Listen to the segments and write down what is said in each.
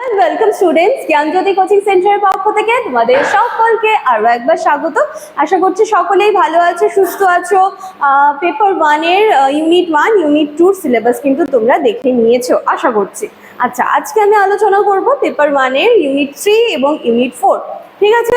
Welcome students জ্ঞানজ্যোতি coaching সেন্টারের পক্ষ থেকে তোমাদের সকলকে আরও একবার স্বাগত। আশা করছি সকলেই ভালো আছো, সুস্থ আছো। পেপার ওয়ানের ইউনিট ওয়ান ইউনিট টুর সিলেবাস কিন্তু তোমরা দেখে নিয়েছো, আশা করছি। আচ্ছা আজকে আমি আলোচনা করব পেপার ওয়ানের ইউনিট থ্রি এবং ইউনিট ফোর ঠিক আছে?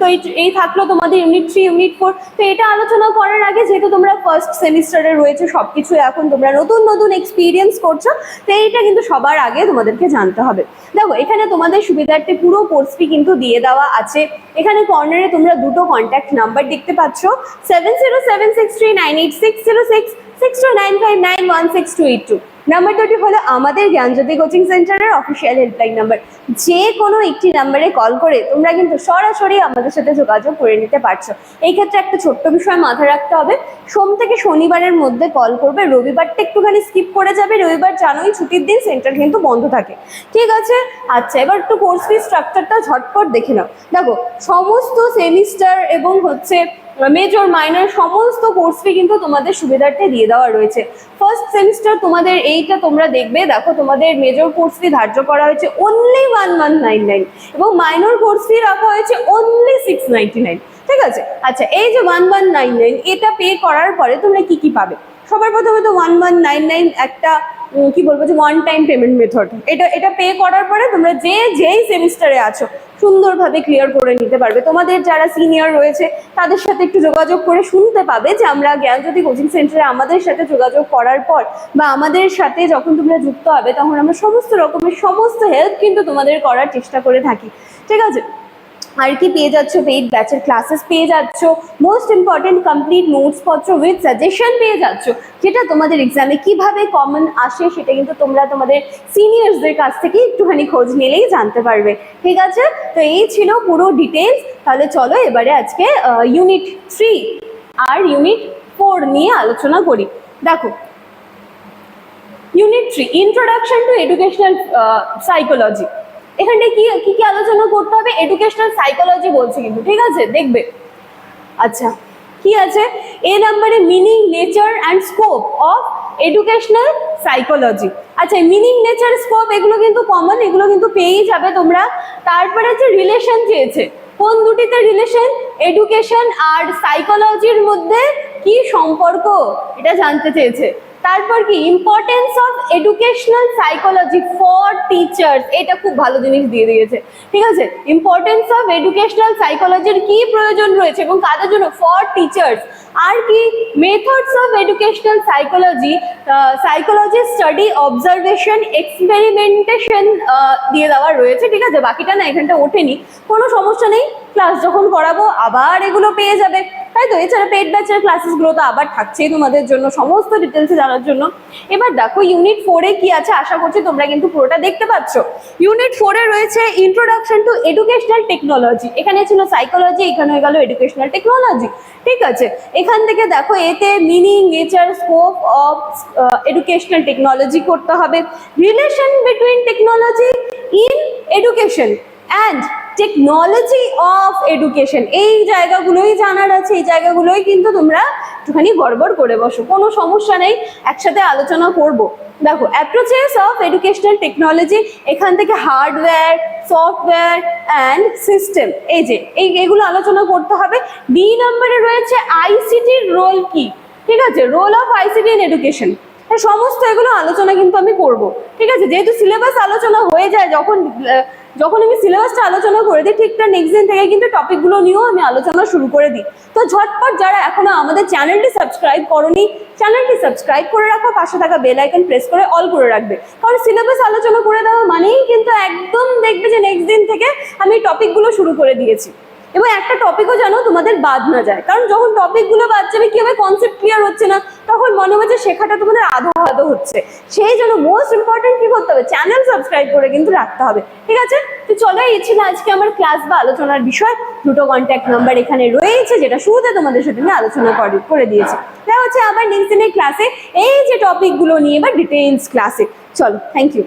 তো এই- থাকল তোমাদের ইউনিট থ্রি ইউনিট ফোর তো এটা আলোচনা করার আগে যেহেতু তোমরা ফার্স্ট সেমিস্টারে রয়েছে, সবকিছু এখন তোমরা নতুন নতুন এক্সপিরিয়েন্স করছ, তো এইটা কিন্তু সবার আগে তোমাদেরকে জানতে হবে। দেখো, এখানে তোমাদের সুবিধার্থে পুরো কোর্স ফি কিন্তু দিয়ে দেওয়া আছে। এখানে কর্নারে তোমরা দুটো কন্ট্যাক্ট নাম্বার দেখতে পাচ্ছ। Seven zero seven six three nine eight six zero six six two nine five nine one six two eight two number দুটি হলো আমাদের জ্ঞানজ্যোতি কোচিং সেন্টারের অফিসিয়াল হেল্পলাইন নাম্বার যে কোনো একটি নাম্বারে কল করে তোমরা কিন্তু সরাসরি আমাদের সাথে যোগাযোগ করে নিতে পারছ। এই ক্ষেত্রে একটা ছোট্ট বিষয় মাথায় রাখতে হবে। সোম থেকে শনিবারের মধ্যে কল করবে। রবিবারটা একটুখানি স্কিপ করে যাবে। রবিবার জানোই ছুটির দিন সেন্টার কিন্তু বন্ধ থাকে। ঠিক আছে? আচ্ছা এবার একটু কোর্স ফি স্ট্রাকচারটা ঝটপট দেখে নাও। দেখো, সমস্ত সেমিস্টার এবং হচ্ছে মেজর মাইনর সমস্ত কোর্স ফি কিন্তু তোমাদের সুবিধার্থে দিয়ে দেওয়া রয়েছে। ফার্স্ট সেমিস্টার তোমাদের এইটা তোমরা দেখবে, দেখো তোমাদের মেজর কোর্স ফি ধার্য করা হয়েছে only one one nine nine এবং মাইনর কোর্স ফি রাখা হয়েছে অনলি সিক্স নাইনটি নাইন ঠিক আছে? আচ্ছা এই যে ওয়ান ওয়ান নাইন নাইন এটা পে করার পরে তোমরা কি কি পাবে? সবার প্রথমে তো ওয়ান ওয়ান নাইন নাইন একটা কি বলব যে ওয়ান টাইম পেমেন্ট মেথড এটা এটা পে করার পরে তোমরা যে, যেই সেমিস্টারে আছো, সুন্দরভাবে ক্লিয়ার করে নিতে পারবে। তোমাদের যারা সিনিয়র রয়েছে, তাদের সাথে একটু যোগাযোগ করে শুনতে পাবে যে আমরা জ্ঞানজ্যোতি কোচিং সেন্টারে আমাদের সাথে যোগাযোগ করার পর বা আমাদের সাথে যখন তোমরা যুক্ত হবে, তখন আমরা সমস্ত রকমের সমস্ত হেল্প কিন্তু তোমাদের করার চেষ্টা করে থাকি। ঠিক আছে? আর কি পেয়ে যাচ্ছ পেইড ব্যাচের ক্লাসেস পেয়ে যাচ্ছ মোস্ট ইম্পর্টেন্ট কমপ্লিট নোটস পত্র উইথ সাজেশন পেয়ে যাচ্ছ, যেটা তোমাদের এক্সামে কীভাবে কমন আসে সেটা কিন্তু তোমরা তোমাদের সিনিয়র্সদের কাছ থেকে একটুখানি খোঁজ নিলেই জানতে পারবে। ঠিক আছে? তো এই ছিল পুরো ডিটেলস তাহলে চলো এবারে আজকে ইউনিট থ্রি আর ইউনিট ফোর নিয়ে আলোচনা করি। দেখো unit three introduction to educational psychology এখানে কি কি কি আলোচনা করতে হবে? এডুকেশনাল সাইকোলজি বলছে কিন্তু, ঠিক আছে? দেখবে। আচ্ছা কি আছে? এ নাম্বারে meaning nature and scope of educational psychology আচ্ছা মিনিং নেচার স্কোপ এগুলো কিন্তু কমন এগুলো কিন্তু পেয়েই যাবে তোমরা। তারপরে হচ্ছে রিলেশন চেয়েছে কোন দুটিতে রিলেশন এডুকেশন আর সাইকোলজির মধ্যে কি সম্পর্ক? এটা জানতে চেয়েছে। তারপর কি importance of educational psychology for teachers এটা খুব ভালো জিনিস দিয়ে দিয়েছে। ঠিক আছে? ইম্পর্টেন্স অফ এডুকেশনাল সাইকোলজির কি প্রয়োজন রয়েছে এবং কাদের জন্য? ফর টিচার্স আর কি methods of educational psychology psychology study observation experimentation দিয়ে দেওয়া রয়েছে। ঠিক আছে? বাকিটা না এখানটা ওঠেনি। কোনো সমস্যা নেই। ক্লাস যখন করাবো, আবার এগুলো পেয়ে যাবে। তাই তো? এছাড়া পেড ব্যাচের ক্লাসেসগুলো তো আবার থাকছেই তোমাদের জন্য, সমস্ত ডিটেলসে জানার জন্য। এবার দেখো ইউনিট ফোরে কি আছে? আশা করছি তোমরা কিন্তু পুরোটা দেখতে পাচ্ছ। ইউনিট ফোরে রয়েছে ইন্ট্রোডাকশন টু এডুকেশনাল টেকনোলজি এখানে ছিল সাইকোলজি এখানে হয়ে গেল এডুকেশনাল টেকনোলজি ঠিক আছে? এখান থেকে দেখো, এতে meaning nature scope of educational technology করতে হবে। Relation between technology in education and technology of education এই জায়গাগুলোই জানার আছে, এই জায়গাগুলোই কিন্তু তোমরা একটুখানি গড়বড় করে বসো। কোনো সমস্যা নেই, একসাথে আলোচনা করব। দেখো অ্যাপ্রোচেস অফ এডুকেশনাল টেকনোলজি এখান থেকে হার্ডওয়্যার সফটওয়্যার অ্যান্ড সিস্টেম এই যে, এই, এগুলো আলোচনা করতে হবে। ডি নম্বরে রয়েছে আইসিটির রোল কি? ঠিক আছে? Role of ICT in education সমস্ত এগুলো আলোচনা কিন্তু আমি করব। ঠিক আছে? যেহেতু সিলেবাস আলোচনা হয়ে যায়, যখন যখন আমি সিলেবাসটা আলোচনা করে দিই, ঠিক তার নেক্সট দিন থেকে কিন্তু টপিকগুলো নিয়েও আমি আলোচনা শুরু করে দিই। তো ঝটপট যারা এখনও আমাদের চ্যানেলটি সাবস্ক্রাইব করনি চ্যানেলটি সাবস্ক্রাইব করে রাখো, পাশে থাকা বেল আইকন প্রেস করে অল করে রাখবে। কারণ সিলেবাস আলোচনা করে দেওয়া মানেই কিন্তু একদম দেখবে যে নেক্সট দিন থেকে আমি টপিকগুলো শুরু করে দিয়েছি। এবং একটা টপিকও যেন তোমাদের বাদ না যায়। কারণ যখন টপিকগুলো বাদ যাবে কি হবে কনসেপ্ট ক্লিয়ার হচ্ছে না, তখন মনে হবে যে শেখাটা তোমাদের আধো আধো হচ্ছে। সেই জন্য মোস্ট ইম্পর্টেন্ট কি করতে হবে? চ্যানেল সাবস্ক্রাইব করে কিন্তু রাখতে হবে। ঠিক আছে? তো চলো, এই ছিল আজকে আমার ক্লাস বা আলোচনার বিষয়। দুটো কন্ট্যাক্ট নাম্বার এখানে রয়েছে, যেটা শুরুতে তোমাদের সাথে আমি আলোচনা করে- দিয়েছি। দেখা হচ্ছে আবার নেক্সট দিনের ক্লাসে এই যে টপিকগুলো নিয়ে বা ডিটেলস ক্লাসে চলো থ্যাংক ইউ